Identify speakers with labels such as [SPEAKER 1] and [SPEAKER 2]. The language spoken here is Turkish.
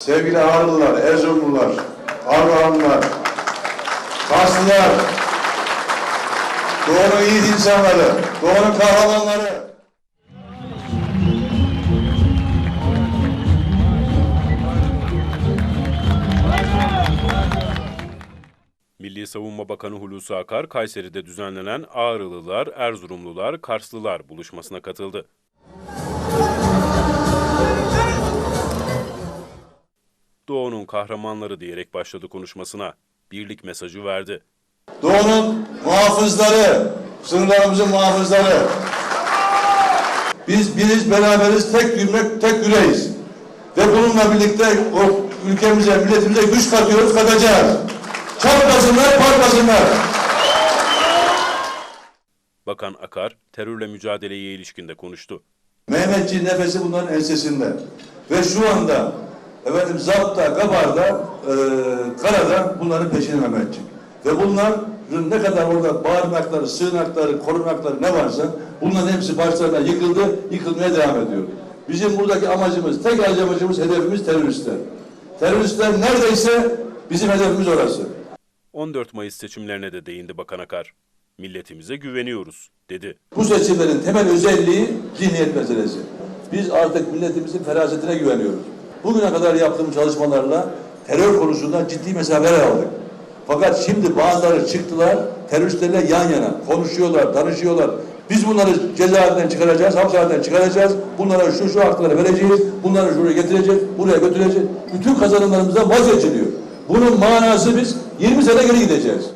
[SPEAKER 1] Sevgili Ağrılılar, Erzurumlular, Ardahanlılar, Karslılar, Doğu'nun yiğit insanları, Doğu'nun kahramanları.
[SPEAKER 2] Milli Savunma Bakanı Hulusi Akar, Kayseri'de düzenlenen Ağrılılar, Erzurumlular, Karslılar buluşmasına katıldı. Doğu'nun kahramanları diyerek başladı konuşmasına. Birlik mesajı verdi.
[SPEAKER 1] Doğu'nun muhafızları, sınırlarımızın muhafızları. Biz biriz, beraberiz, tek yürümek, tek yüreğiz. Ve bununla birlikte o ülkemize, milletimize güç katıyoruz, katacağız. Çatlasınlar, patlasınlar.
[SPEAKER 2] Bakan Akar, terörle mücadeleye ilişkinde konuştu.
[SPEAKER 1] Mehmetçiğin nefesi bunların ensesinde. Ve şu anda efendim Zapt'ta, Gabar'da, e, Karada bunların peşinde Mehmetçik. Ve bunların ne kadar orada barınakları, sığınakları, korunakları ne varsa bunların hepsi başlarına yıkıldı, yıkılmaya devam ediyor. Bizim buradaki amacımız, tek amacımız, hedefimiz teröristler. Teröristler neredeyse bizim hedefimiz orası.
[SPEAKER 2] 14 Mayıs seçimlerine de değindi Bakan Akar. Milletimize güveniyoruz, dedi.
[SPEAKER 1] Bu seçimlerin temel özelliği zihniyet meselesi. Biz artık milletimizin ferasetine güveniyoruz. Bugüne kadar yaptığımız çalışmalarla terör konusunda ciddi mesafeler aldık. Fakat şimdi bazıları çıktılar, teröristlerle yan yana konuşuyorlar, tanışıyorlar. Biz bunları cezaevinden çıkaracağız, hapishaneden çıkaracağız. Bunlara şu şu hakları vereceğiz, bunları şuraya getireceğiz, buraya götüreceğiz. Bütün kazanımlarımızdan vazgeçiliyor. Bunun manası biz 20 sene geri gideceğiz.